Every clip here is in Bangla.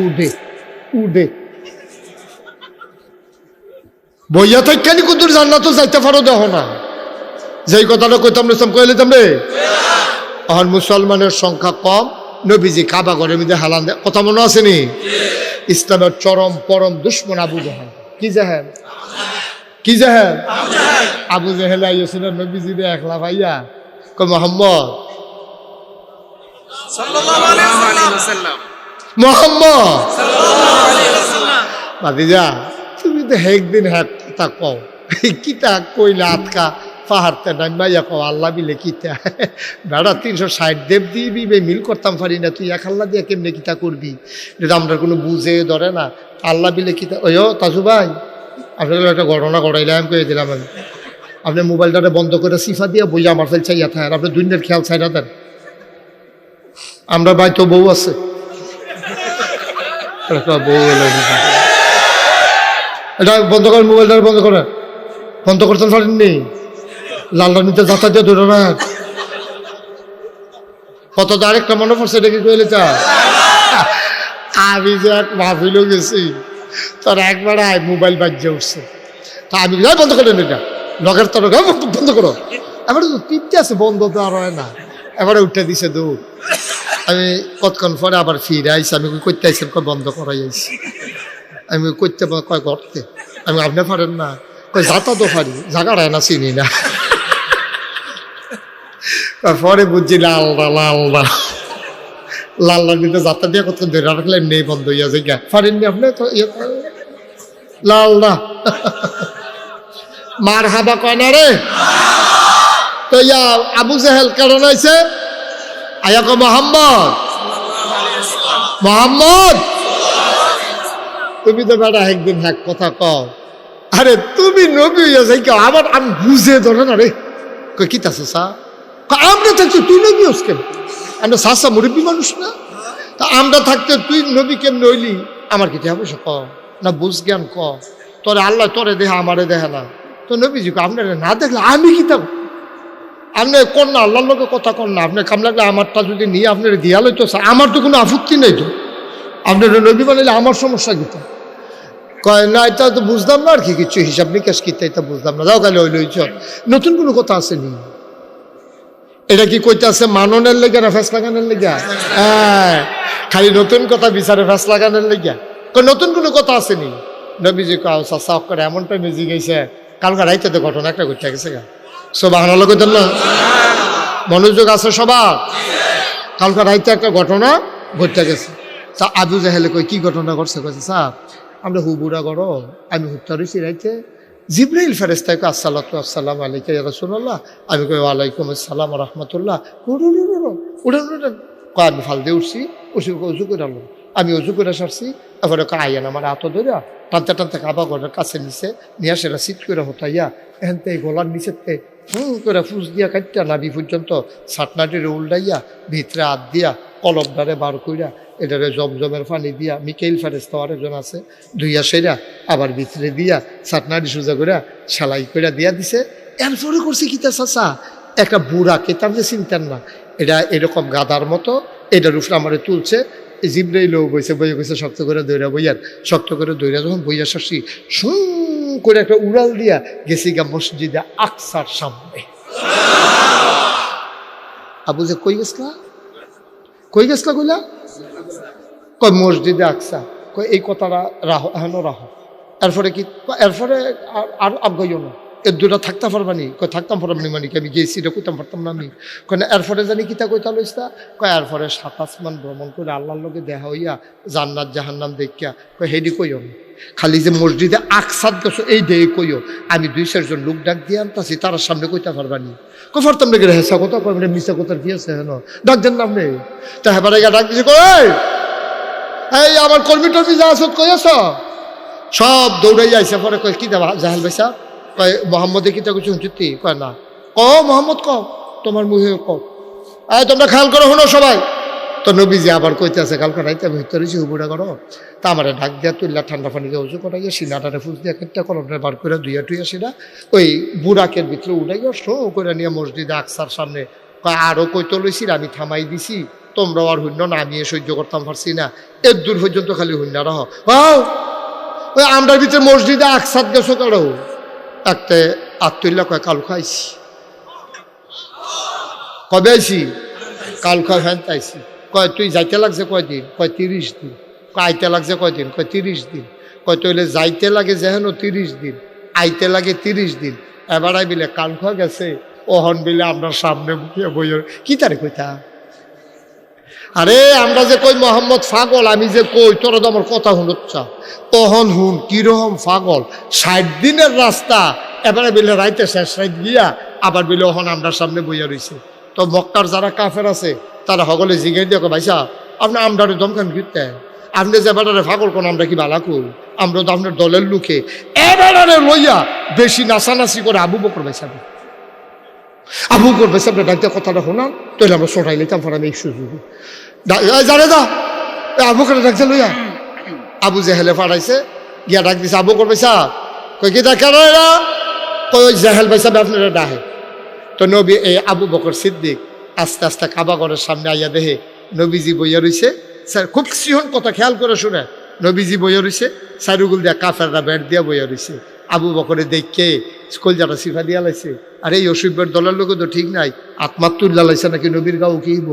উডে উডে বইয়া থাকানি কুতুর জান্নাত যাইতে পারো দেহ না। যেই কথাটা কইতাম নিতাম কইলে তামরে এখন মুসলমানের সংখ্যা কম নবীজি কাবা ঘরের মধ্যে হালান দেয়। কথা মনে আসেনি ইসলামের চরম পরম দুশ্মন আবু জাহান কি জাহেন কি জাহেন আবু জাহেল আইসিল নবীজি রে একলা ভাইয়া। কই মোহাম্মদ। মোহাম্মদ। ভাতিজা তুমি তো একদিন হ্যাঁ তা কও। কিতা কইলা আতকা পাহাড়তে আল্লাহ কিতা বেড়া তিনশো ষাট দেব দিবি বে মিল করতাম পারি না। তুই এক আল্লাহ দিয়ে কেমনে কিতা করবি? এটা আমরা কোনো বুঝে ধরে না। আল্লাহ বিলে কিতা ওই তাজু ভাই আপনাকে একটা ঘটনা ঘটাইলাম করে দিলাম আমি। আপনি মোবাইলটাতে বন্ধ করে সিফা দিয়ে বই আমার ফেল চাইয়া থাকে আপনি দুনিয়ার খেয়াল চাই না দেন। আমরা ভাই তো বউ আছে। এটা বন্ধ করেন মোবাইলটা বন্ধ করেন। বন্ধ করতে পারেননি। লাল নিতে যাতা দিয়ে ধরে না। কত আরেকটা মনে পড়ছে, এটা কি কইলে চা আমি যে এক মাহফিলও গেছি। তোর একবার আয়, মোবাইল বাজ্যে উঠছে। তা আমি যাই বন্ধ করেন এটা। লগের তোর বন্ধ করো। এবারে তো তিনটে আছে, বন্ধ তো আর হয় না। এবারে উঠে দিছে দৌড় আমি কতক্ষণ পরে আবার ফিরে আইসি আমি করতে আইসি কই বন্ধ করাই আইসি আমি করতে কয় করতে? আমি আপনি পারেন না। কই যাতা তো পারি জায়গাটায় না, চিনি না। পরে বুঝছি লাল লাল না। লাল লাল কিন্তু যাত্রা দিয়ে কত ধরে রাখলে নেই বন্ধ হইয়া যায়। গা পারেননি আপনি তো ইয়ে লাল না। মার হাবা কয় না রে? তো ইয়া আবু জাহেল কারণ আছে আয়াক মোহাম্মদ। মোহাম্মদ। তুমি তো বেটা একদিন এক কথা কও। আরে তুমি নবী যাই কেউ আবার আমি বুঝে ধরে না রে। কই, কি তাছে সা আমরা থাকতে তুই নবী হস কেন? আমরা সাসা মুরব্বী মানুষ না। তা আমরা থাকতে তুই নবী কেমন নইলি আমার কি হবে ক না বুঝ জ্ঞান ক তোরে আল্লাহ তোরে দেহা, আমারে দেহে না। তো নবীজি আপনারে না দেখলে আমি কি থাকব আপনি কোন না, আল্লাহর লোকের কথা কোন না। আপনি কাম লাগলে আমারটা যদি নিয়ে আপনার দিয়া লইতো আমার তো কোনো আপত্তি নেই তো। আপনার নবী বানাইলে আমার সমস্যা কি তো? কয়, না, এটা তো বুঝলাম না আর কি, কিছু হিসাব নিকাশ কিতা, এটা বুঝলাম না। যাও গেলে ওই লইছ নতুন কোনো কথা আসেনি এটা কি কইতে আছে মাননের লেগে না ফেস লাগানোর লেগে? হ্যাঁ খালি নতুন কথা বিচারে ফেস লাগানোর লেগে। কই নতুন কোনো কথা আসেনি নবীজি কাউ চাষা করে এমন টাইমে জিগেছে কালকে রাইতে তো ঘটনা একটা ঘটে গেছে গা। মনোযোগ আছে সবার? কালকে রাইতে একটা ঘটনা ঘটতে গেছে। তা আবু জাহেলে কই কি ঘটনা ঘটছে? কইছে, স্যার, আমরা হুবুরা করো আমি হুত্তা রয়েছি রাইতে। জিব্রাইল ফেরেস্তায় কই আসসালাতু আসসালাম আলাইকা রাসূলুল্লাহ। আমি কই, ওয়ালাইকুম আসসালাম রাহমাতুল্লাহ। উড়ুন কয়, আমি ফাল দিয়ে উঠছি উঠি উজু করে আনলো আমি উজু করে সারছি এবারে আইয়ান আমার হাত ধরে টানতে টানতে কাবা ঘরের কাছে নিচে নিয়ে সেটা সিট করে হতাইয়া এখান থেকে গলার নিচেতে হুম করে ফুস দিয়া কাটটা নাবি পর্যন্ত সাটনাটির উল্টাইয়া ভিতরে হাত দিয়া কলমটারে বার কইরা, এটারে জমজমের পানি দিয়া, মিকেইল ফেরেস্তা আরেকজন আছে ধুইয়া সেরা, আবার ভিতরে দিয়া সাটনাটি সোজা করে সেলাই কইরা দিয়া দিছে। এরপরে করছে কি তা চাচা? একটা বুড়া কেতাম যে চিনতেন না, এটা এরকম গাদার মতো, এটার উপরে আমারে তুলছে জিব্রাইলও বইছে, বইয়ে গেছে শক্ত করে দৈরা বইয়ার, শক্ত করে দৈরা যখন বইয়া শাসি সুম করে একটা উড়াল দিয়া গেছি গা মসজিদে আকসার সামনে। আবু যে কই গেছলা? কই গেছলা কইলা? কই মসজিদে আকসা। কই এই কথাটা রাহ এখনও রাহ। এরপরে কি? এরপরে আর- আর আবগাইও না। এর দুটা থাকতে পারবানি কই থাকতাম পারবানি মানে কি আমি গেছি, এটা কইতাম পারতাম না আমি। কয় না, এরপরে জানি কিতা কইতা লইস্তা কয় এরপরে সাত আসমান ভ্রমণ করে আল্লাহর লোকে দেখা হইয়া জান্নাত, জাহান্নাম দেখিয়া কয় হেডি কইও খালি যে মসজিদে আকসাদ গেছো, এই ডে কইও, আমি দুই চারজন লোক ডাক দিয়ে আনতাছি, তার সামনে কইতা পারবানি। কই পারতাম না গেলে হেসা কথা কয় মানে মিশা কথার কি আছে হেন? ডাক দেন নাম আপনি। তা হেবারে গিয়া ডাক দিছে কই এই আমার কর্মী টর্মী যা আসত কই আছ? সব দৌড়াই আইসে পরে কয়, কি দেবা, জাহেল ভাইসা? কয় মোহাম্মদে কি তা কিছু চুক্তি কয় না। ক মোহাম্মদ ক তোমার মুহে ক এই তোমরা খেয়াল করো, শুনো সবাই। তো নবীজি আবার কইতে আছে কালকে রাইতে আমি ভিতরে হুবুড়া করো। তা আমার ডাক দিয়া তুললা ঠান্ডা পানি দিয়ে উজু করাইয়া সিনাটারে ফুস দিয়া কেটটা কলমটা বার করে দুইয়া টুইয়া সিনা ওই বুড়াকের ভিতরে উড়াইয়া শো করে নিয়ে মসজিদে আকসার সামনে। আরও কইতো লইছি আমি থামাই দিছি। তোমরাও আর শূন্য না আমি সহ্য করতাম পারছি না। এর দূর পর্যন্ত খালি শূন্য রহ। বাও ওই আমরার ভিতরে মসজিদে আকসাদ গেছো কারও একটা আত্মীল্লা কয় কাল খাইছি। কবে আইছি? কাল খাই হ্যান তাইছি। কয়, তুই যাইতে লাগছে কয়দিন? কয়, তিরিশ দিন। কয়, আইতে লাগছে কয়দিন? কয়, তিরিশ দিন। কয় তৈলে যাইতে লাগে যেহেন তিরিশ দিন, আইতে লাগে তিরিশ দিন। এবার বিলে, কাল খা গেছে? ওহন বিলে, আপনার সামনে বইয়ের কি তারে কইতা আরে, আমরা যে কই মোহাম্মদ ফাগল, আমি যে কই, তোর তো আমার কথা শুনুচ্ছা ওহন হুন, কীরকম ফাগল? ষাট দিনের রাস্তা, এবারে বিলে রাইতে শেষ রাইত গিয়া, আবার বিলে ওহন আমরা সামনে বইয়া রইছে। তো মক্কার যারা কাফের আছে, তারা সকলে জিগাই দিয়ে ভাইসা আপনি আমরারে দমকান ঘুরতে আপনি যে বেটারে ফাগল কোন, আমরা কি বালা করি আমরা তো আপনার দলের লোকে। এবারে লইয়া বেশি নাচানাচি করে আবু বকর ভাইসা আবু বকর ভাইসা আপনার ডাক্তার কথাটা শোনান তাহলে আমরা সরাই নিতাম ফরামি এই সুযোগে জানে দা আবু করে ডাকছে লইয়া। আবু জেহেলে ফাড়াইছে, গিয়া ডাক দিছে, আবু কর ভাইসা কই কি দেখা এরা? কই জেহেল ভাইসা আপনারা ডাহে। তো নবী, এই আবু বকর সিদ্দিক আস্তে আস্তে কাবা ঘরের সামনে আইয়া দেহে নবীজি বইয়া রইছে। স্যার, খুব সিহন কথা খেয়াল করে শুনে। নবীজি বইয়া রইছে, সাইরুগুল দিয়া কাফেররা ব্যাট দিয়া বইয়া রইছে। আবু বকরে দেখকে কলজাটা সিফা দিয়া লাইছে। আরে, এই অসুবের দলের লোক তো ঠিক নাই। আত্মাত্তুল্লা লাইছে নাকি নবীর গাও কিব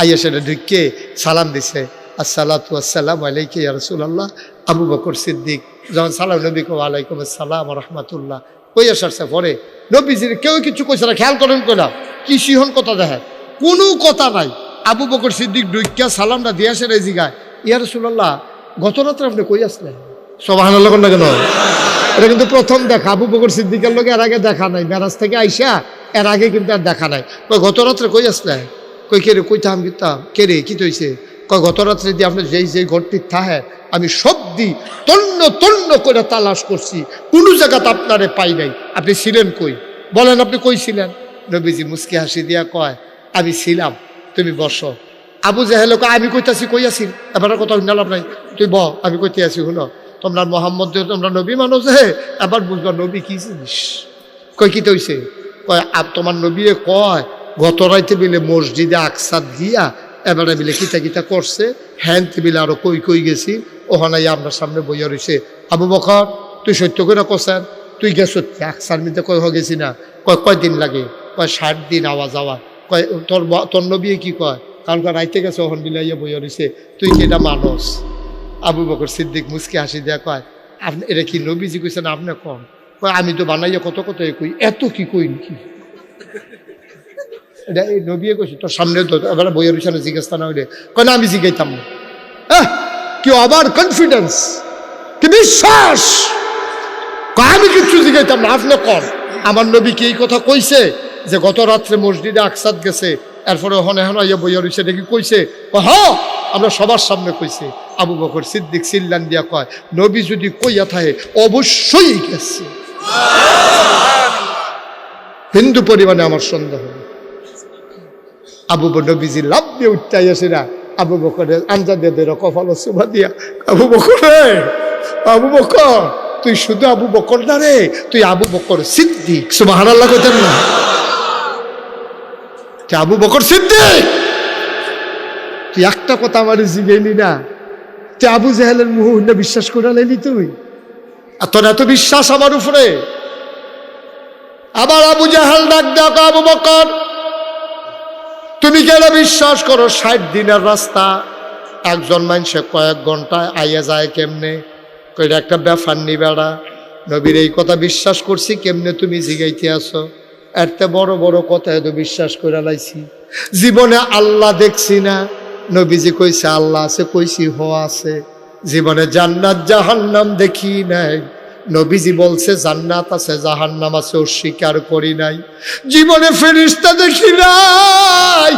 আইয়া সেটা ঢুকে সালাম দিছে। আসসালাতু আসসালাম আলাইকে ইয়া রাসূলুল্লাহ। আবু বকর সিদ্দিক, যখন সালাম, নবী কো আলাইকুম আসসালাম রহমাতুল্লাহ। কইয়া সারছে পরে, নবীজির কেউ কিছু কইছে না, খেয়াল করেন কইলাম কি সিহন কথা দেখে কোনো কথা নাই। আবু বকর সিদ্দিক ডুইকা সালামটা দিয়ে আসে রে জিগায়। ইয়া রাসূলুল্লাহ, গত রাত্রে আপনি কই আসলেন? সবাহান কেন? এটা কিন্তু প্রথম দেখা। আবু বকর সিদ্দিকের লোক এর আগে দেখা নাই। মেরাজ থেকে আইসা এর আগে কিন্তু আর দেখা নাই। কই গত রাত্রে কই আসলে? কই কে রে কইতাম কিতাম কে রে, কি তৈছে? কই গত রাত্রে দিয়ে আপনি যেই যেই ঘরটি থাহে, আমি সব দি তন্ন তন্ন করে তালাশ করছি। কোনো জায়গাতে আপনারে পাই নাই। আপনি ছিলেন কই? বলেন, আপনি কই ছিলেন? নবীজি মুসকি হাসি দিয়া কয়, আমি ছিলাম, তুমি বসো। আবু জাহেল কয় আমি কইতাছি কই আছি? এবার কথা নাই। তুই ব আমি কইতে আছি, শুনো। তোমরা মোহাম্মদ তোমরা নবী মানুষ, হে, এবার বুঝবা নবী কি জিনিস? কই কি তৈছে কয় আপ তোমার নবীয়ে কয়, গত রাইতে বিলে মসজিদে আকসাদ গিয়া এবারে বিলে কিতা কিতা করছে হ্যান বিলে আরও কই কই গেছি, ওখানে আপনার সামনে বইয়া রয়েছে আবু বকর, তুই সত্য করে কষেন তুই গেছ আকসার মিতে কই হয়ে গেছি না? কয় কয়দিন লাগে? কয়, ষাট দিন আওয়া যাওয়া। কয়, তোর তোর নবী কি কয়? কারণ কয়, রাইতে গেছে, ওখান বিলাইয়া বইয়া রয়েছে তুই কি এটা মানুষ আবু বকর সিদ্দিক মুসকি হাসি দেয়া কয় আপনি এটা কি নবীজি কইছেন? আপনি কন কয় আমি তো বানাইয়া কত কত কই এত কি কই কি এটা এই নবিয়ে কইছি তোর সামনে তো এবার বইয়ের পিছনে জিজ্ঞেস না হইলে। কয় আমি জিজ্ঞাইতাম না। কি আবার কনফিডেন্স কি বিশ্বাস? আমি কিচ্ছু জিজ্ঞাইতাম না আপনি কন আমার নবী কি এই কথা কইছে? যে গত রাত্রে মসজিদে আকসাদ গেছে এরপরে ওখানে এখন ইয়ে বইয়া রয়েছে দেখি কইছে? কয়, হ্যাঁ আমরা সবার সামনে কইছে। আবু বকর সিদ্দিক সিল্লান দিয়া কয়, নবী যদি কইয়া থাকে, অবশ্যই গেছে হিন্দু পরিমাণে আমার সন্দেহ আবু নবীজি লাভ দিয়ে উঠতে আসে না। আবু বকরের আঞ্জা দিয়ে কপাল সুভা দিয়া, আবু বকর আবু বকর, তুই শুধু আবু বকর না রে, তুই আবু বকর সিদ্দিক সুবাহ কইতেন না। আবু বকর সিদ্দিক, তুই একটা কথা আমার জিগেলি না তুই আবু জাহেলের মুহ বিশ্বাস করে লাইলি তুই আর তোর এত বিশ্বাস আমার উপরে। আবার আবু জাহাল ডাক ডাক আবু বকর, তুমি কেন বিশ্বাস করো? ষাট দিনের রাস্তা, একজন মানুষে কয়েক ঘন্টায় আইয়া যায় কেমনে? কইরা একটা ব্যাপার নি বেড়া। নবীর এই কথা বিশ্বাস করছি, কেমনে তুমি জিগাইতে আসো এরতে বড় বড় কথা এত বিশ্বাস করে লাইছি। জীবনে আল্লাহ দেখছি না নবীজি কইছে, আল্লাহ আছে, কইছি, হ আছে। জীবনে জান্নাত জাহান্নাম দেখি নাই। নবীজি বলছে, জান্নাত আছে, জাহান্নাম আছে অস্বীকার করি নাই। জীবনে ফেরিস্তা দেখি নাই।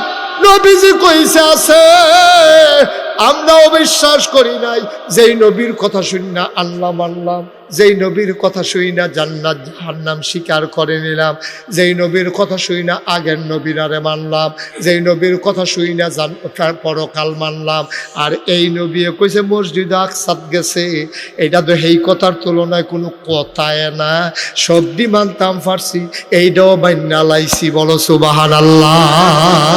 নবীজি কইছে, আছে আমরাও বিশ্বাস করি নাই, যেই নবীর কথা শুনি না, আল্লাহ মানলাম যেই নবীর কথা শুই না, জান্নাত, জাহান্নাম স্বীকার করে নিলাম। যেই নবীর কথা শুই না, আগের নবীরারে মানলাম। যেই নবীর কথা শুই না, জান পরকাল মানলাম। আর এই নবী কইছে, মসজিদ আকসাদ গেছে। এটা তো এই কথার তুলনায় কোনো কথায় না। সবদি মানতাম ফার্সি, এইটাও মান্না লাইছি বলো সুবাহান আল্লাহ